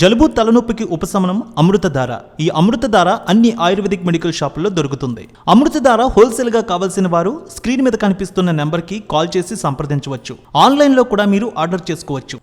జలుబు తలనొప్పికి ఉపశమనం అమృతధార. ఈ అమృతధార అన్ని ఆయుర్వేదిక్ మెడికల్ షాపుల్లో దొరుకుతుంది. అమృతధార హోల్సేల్గా కావాల్సిన వారు స్క్రీన్ మీద కనిపిస్తున్న నెంబర్కి కాల్ చేసి సంప్రదించవచ్చు. ఆన్లైన్లో కూడా మీరు ఆర్డర్ చేసుకోవచ్చు.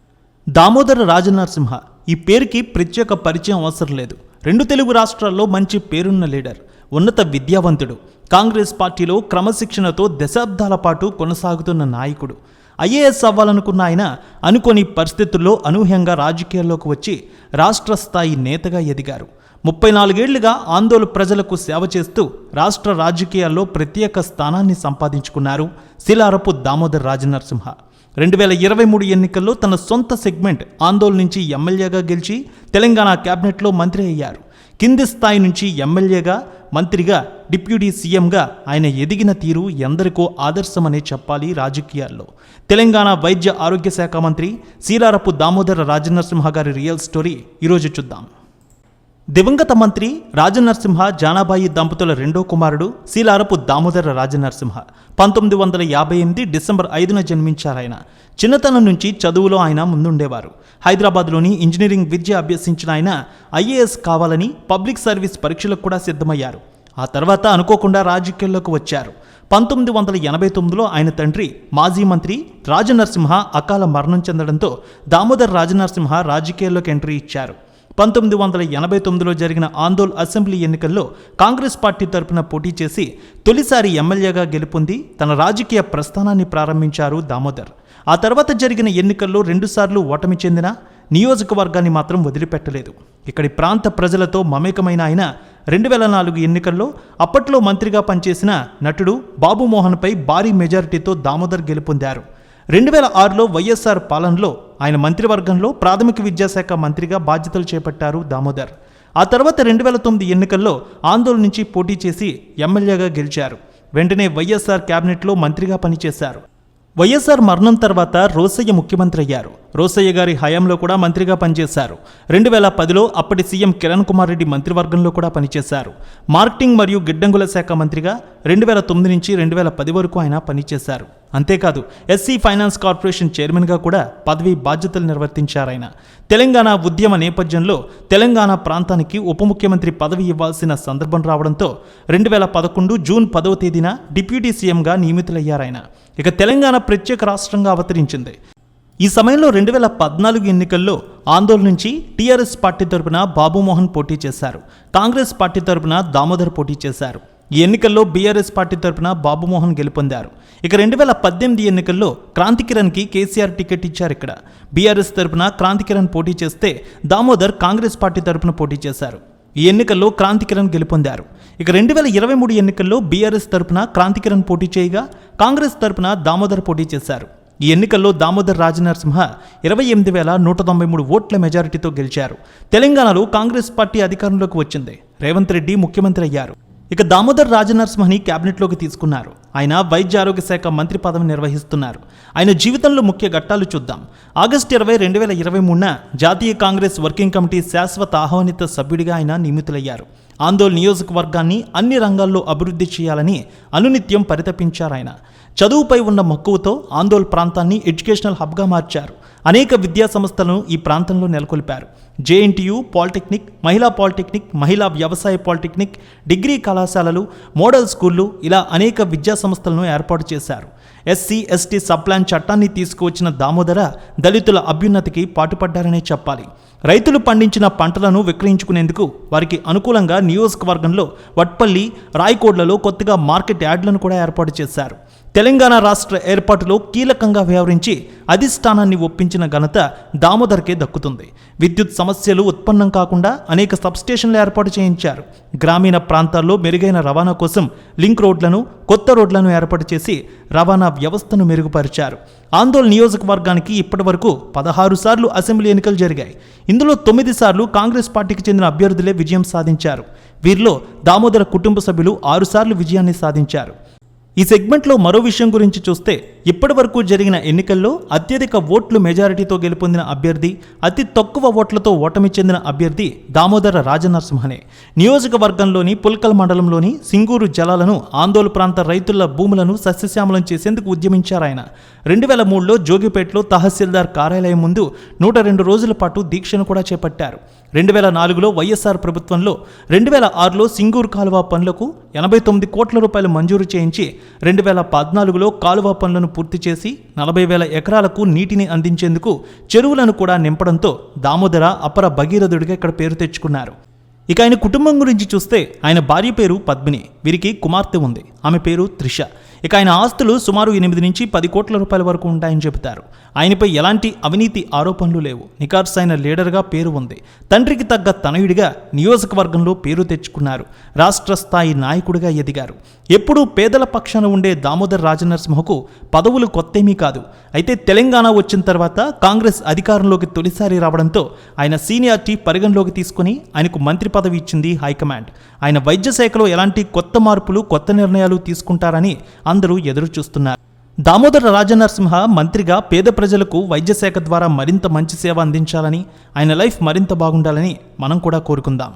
దామోదర రాజనరసింహ. ఈ పేరుకి ప్రత్యేక పరిచయం అవసరం లేదు. రెండు తెలుగు రాష్ట్రాల్లో మంచి పేరున్న లీడర్. ఉన్నత విద్యావంతుడు. కాంగ్రెస్ పార్టీలో క్రమశిక్షణతో దశాబ్దాల పాటు కొనసాగుతున్న నాయకుడు. ఐఏఎస్ అవ్వాలనుకున్న ఆయన అనుకోని పరిస్థితుల్లో అనూహ్యంగా రాజకీయాల్లోకి వచ్చి రాష్ట్ర స్థాయి నేతగా ఎదిగారు. ముప్పై నాలుగేళ్ళుగా ఆందోళన ప్రజలకు సేవ చేస్తూ రాష్ట్ర రాజకీయాల్లో ప్రత్యేక స్థానాన్ని సంపాదించుకున్నారు శిలారపు దామోదర్ రాజనరసింహ. రెండు వేల ఇరవై మూడు ఎన్నికల్లో తన సొంత సెగ్మెంట్ ఆందోళన నుంచి ఎమ్మెల్యేగా గెలిచి తెలంగాణ కేబినెట్లో మంత్రి అయ్యారు. కింది స్థాయి నుంచి ఎమ్మెల్యేగా మంత్రిగా డిప్యూటీ సీఎంగా ఆయన ఎదిగిన తీరు ఎందరికో ఆదర్శమనే చెప్పాలి రాజకీయాల్లో. తెలంగాణ వైద్య ఆరోగ్య శాఖ మంత్రి సీలారపు దామోదర రాజనరసింహ గారి రియల్ స్టోరీ ఈరోజు చూద్దాం. దివంగత మంత్రి రాజనరసింహ జానాబాయి దంపతుల రెండో కుమారుడు శీలారపు దామోదర రాజనరసింహ పంతొమ్మిది వందల యాభై ఎనిమిది డిసెంబర్ ఐదున జన్మించారాయన. చిన్నతనం నుంచి చదువులో ఆయన ముందుండేవారు. హైదరాబాద్లోని ఇంజనీరింగ్ విద్య అభ్యసించిన ఆయన ఐఏఎస్ కావాలని పబ్లిక్ సర్వీస్ పరీక్షలకు కూడా సిద్ధమయ్యారు. ఆ తర్వాత అనుకోకుండా రాజకీయాల్లోకి వచ్చారు. పంతొమ్మిది వందల ఎనభై తొమ్మిదిలో ఆయన తండ్రి మాజీ మంత్రి రాజనరసింహ అకాల మరణం చెందడంతో దామోదర్ రాజనరసింహ రాజకీయాల్లోకి ఎంట్రీ ఇచ్చారు. పంతొమ్మిది వందల ఎనభై తొమ్మిదిలో జరిగిన ఆందోళ్ అసెంబ్లీ ఎన్నికల్లో కాంగ్రెస్ పార్టీ తరపున పోటీ చేసి తొలిసారి ఎమ్మెల్యేగా గెలుపొంది తన రాజకీయ ప్రస్థానాన్ని ప్రారంభించారు దామోదర్. ఆ తర్వాత జరిగిన ఎన్నికల్లో రెండుసార్లు ఓటమి చెందిన నియోజకవర్గాన్ని మాత్రం వదిలిపెట్టలేదు. ఇక్కడి ప్రాంత ప్రజలతో మమేకమైన ఆయన రెండు వేల నాలుగు ఎన్నికల్లో అప్పట్లో మంత్రిగా పనిచేసిన నటుడు బాబు మోహన్పై భారీ మెజారిటీతో దామోదర్ గెలుపొందారు. రెండు వేల ఆరులో వైఎస్ఆర్ పాలనలో ఆయన మంత్రివర్గంలో ప్రాథమిక విద్యాశాఖ మంత్రిగా బాధ్యతలు చేపట్టారు దామోదర్. ఆ తర్వాత రెండు వేల తొమ్మిది ఎన్నికల్లో ఆందోళన నుంచి పోటీ చేసి ఎమ్మెల్యేగా గెలిచారు. వెంటనే వైఎస్ఆర్ కేబినెట్లో మంత్రిగా పనిచేశారు. వైఎస్ఆర్ మరణం తర్వాత రోసయ్య ముఖ్యమంత్రి అయ్యారు. రోసయ్య గారి హయాంలో కూడా మంత్రిగా పనిచేశారు. రెండు వేల పదిలో అప్పటి సీఎం కిరణ్ కుమార్ రెడ్డి మంత్రివర్గంలో కూడా పనిచేశారు. మార్కెటింగ్ మరియు గిడ్డంగుల శాఖ మంత్రిగా రెండు వేల తొమ్మిది నుంచి రెండు వేల పది వరకు ఆయన పనిచేశారు. అంతేకాదు ఎస్సీ ఫైనాన్స్ కార్పొరేషన్ చైర్మన్గా కూడా పదవి బాధ్యతలు నిర్వర్తించారాయన. తెలంగాణ ఉద్యమ నేపథ్యంలో తెలంగాణ ప్రాంతానికి ఉప ముఖ్యమంత్రి పదవి ఇవ్వాల్సిన సందర్భం రావడంతో రెండు వేల పదకొండు జూన్ పదవ తేదీన డిప్యూటీ సీఎంగా నియమితులయ్యారాయన. ఇక తెలంగాణ ప్రత్యేక రాష్ట్రంగా అవతరించింది. ఈ సమయంలో రెండు వేల పద్నాలుగు ఎన్నికల్లో ఆందోళన నుంచి టీఆర్ఎస్ పార్టీ తరపున బాబుమోహన్ పోటీ చేశారు. కాంగ్రెస్ పార్టీ తరపున దామోదర్ పోటీ చేశారు. ఈ ఎన్నికల్లో బీఆర్ఎస్ పార్టీ తరపున బాబుమోహన్ గెలుపొందారు. ఇక రెండు వేల పద్దెనిమిది ఎన్నికల్లో క్రాంతికిరణ్కి కేసీఆర్ టికెట్ ఇచ్చారు ఇక్కడ. బీఆర్ఎస్ తరపున క్రాంతికిరణ్ పోటీ చేస్తే దామోదర్ కాంగ్రెస్ పార్టీ తరపున పోటీ చేశారు. ఈ ఎన్నికల్లో క్రాంతికిరణ్ గెలుపొందారు. ఇక రెండు వేల ఇరవై మూడు ఎన్నికల్లో బీఆర్ఎస్ తరపున క్రాంతికిరణ్ పోటీ చేయగా కాంగ్రెస్ తరపున దామోదర్ పోటీ చేశారు. ఈ ఎన్నికల్లో దామోదర్ రాజనరసింహ ఇరవై ఎనిమిది వేల నూట తొంభై మూడు ఓట్ల మెజారిటీతో గెలిచారు. తెలంగాణలో కాంగ్రెస్ పార్టీ అధికారంలోకి వచ్చింది. రేవంత్ రెడ్డి ముఖ్యమంత్రి అయ్యారు. ఇక దామోదర్ రాజనరసింహని క్యాబినెట్లోకి తీసుకున్నారు. ఆయన వైద్య ఆరోగ్య శాఖ మంత్రి పదవి నిర్వహిస్తున్నారు. ఆయన జీవితంలో ముఖ్య ఘట్టాలు చూద్దాం. ఆగస్టు ఇరవై రెండు వేల ఇరవై మూడున జాతీయ కాంగ్రెస్ వర్కింగ్ కమిటీ శాశ్వత ఆహ్వానిత సభ్యుడిగా ఆయన నియమితులయ్యారు. ఆందోళన నియోజకవర్గాన్ని అన్ని రంగాల్లో అభివృద్ధి చేయాలని అనునిత్యం పరితపించారు ఆయన చదువుపై ఉన్న మక్కువతో ఆందోళన ప్రాంతాన్ని ఎడ్యుకేషనల్ హబ్గా మార్చారు. అనేక విద్యా సంస్థలను ఈ ప్రాంతంలో నెలకొల్పారు. జేఎన్టీయు పాలిటెక్నిక్ మహిళా పాలిటెక్నిక్ మహిళా వ్యవసాయ పాలిటెక్నిక్ డిగ్రీ కళాశాలలు మోడల్ స్కూళ్ళు ఇలా అనేక విద్యా సంస్థలను ఏర్పాటు చేశారు. ఎస్సీ ఎస్టీ సబ్ప్లాన్ చట్టాన్ని తీసుకువచ్చిన దామోదర దళితుల అభ్యున్నతికి పాటుపడ్డారనే చెప్పాలి. రైతులు పండించిన పంటలను విక్రయించుకునేందుకు వారికి అనుకూలంగా నియోజకవర్గంలో వట్పల్లి రాయకోడ్లలో కొత్తగా మార్కెట్ యార్డులను కూడా ఏర్పాటు చేశారు. తెలంగాణ రాష్ట్ర ఏర్పాటులో కీలకంగా వ్యవహరించి అధిష్టానాన్ని ఒప్పించిన ఘనత దామోదర్కే దక్కుతుంది. విద్యుత్ సమస్యలు ఉత్పన్నం కాకుండా అనేక సబ్స్టేషన్లు ఏర్పాటు చేయించారు. గ్రామీణ ప్రాంతాల్లో మెరుగైన రవాణా కోసం లింక్ రోడ్లను కొత్త రోడ్లను ఏర్పాటు చేసి రవాణా వ్యవస్థను మెరుగుపరిచారు. ఆందోళన నియోజకవర్గానికి ఇప్పటి వరకు పదహారు సార్లు అసెంబ్లీ ఎన్నికలు జరిగాయి. ఇందులో తొమ్మిది సార్లు కాంగ్రెస్ పార్టీకి చెందిన అభ్యర్థులే విజయం సాధించారు. వీరిలో దామోదర కుటుంబ సభ్యులు ఆరుసార్లు విజయాన్ని సాధించారు. ఈ సెగ్మెంట్లో మరో విషయం గురించి చూస్తే ఇప్పటి వరకు జరిగిన ఎన్నికల్లో అత్యధిక ఓట్లు మెజారిటీతో గెలుపొందిన అభ్యర్థి అతి తక్కువ ఓట్లతో ఓటమి చెందిన అభ్యర్థి దామోదర రాజనరసింహనే. నియోజకవర్గంలోని పుల్కల్ మండలంలోని సింగూరు జలాలను ఆందోళన ప్రాంత రైతుల భూములను సస్యశ్యామలం చేసేందుకు ఉద్యమించారాయన. రెండు వేల మూడులో జోగిపేటలో తహసీల్దార్ కార్యాలయం ముందు నూట రెండు రోజుల పాటు దీక్షను కూడా చేపట్టారు. రెండు వేల నాలుగులో వైఎస్ఆర్ ప్రభుత్వంలో రెండు వేల ఆరులో సింగూరు కాలువ పనులకు ఎనభై తొమ్మిది కోట్ల రూపాయలు మంజూరు చేయించి రెండు వేల పద్నాలుగులో కాలువ పనులను పూర్తి చేసి నలభై వేల ఎకరాలకు నీటిని అందించేందుకు చెరువులను కూడా నింపడంతో దామోదర అపర భగీరథుడిగా ఇక్కడ పేరు తెచ్చుకున్నారు. ఇక ఆయన కుటుంబం గురించి చూస్తే ఆయన భార్య పేరు పద్మిని వీరికి కుమార్తె ఉంది. ఆమె పేరు త్రిష. ఇక ఆయన ఆస్తులు సుమారు ఎనిమిది నుంచి పది కోట్ల రూపాయల వరకు ఉంటాయని చెబుతారు. ఆయనపై ఎలాంటి అవినీతి ఆరోపణలు లేవు. నికార్స్ అయిన లీడర్గా పేరు ఉంది. తండ్రికి తగ్గ తనయుడిగా నియోజకవర్గంలో పేరు తెచ్చుకున్నారు. రాష్ట్ర స్థాయి నాయకుడిగా ఎదిగారు. ఎప్పుడూ పేదల పక్షాన ఉండే దామోదర్ రాజనరసింహకు పదవులు కొత్తేమీ కాదు. అయితే తెలంగాణ వచ్చిన తర్వాత కాంగ్రెస్ అధికారంలోకి తొలిసారి రావడంతో ఆయన సీనియారిటీ పరిగణలోకి తీసుకుని ఆయనకు మంత్రి పదవి ఇచ్చింది హైకమాండ్. ఆయన వైద్య శాఖలో ఎలాంటి కొత్త మార్పులు కొత్త నిర్ణయాలు తీసుకుంటారని అందరూ ఎదురు చూస్తున్నారు దామోదర రాజనరసింహ మంత్రిగా పేద ప్రజలకు వైద్య శాఖ ద్వారా మరింత మంచి సేవ అందించాలని ఆయన లైఫ్ మరింత బాగుండాలని మనం కూడా కోరుకుందాం.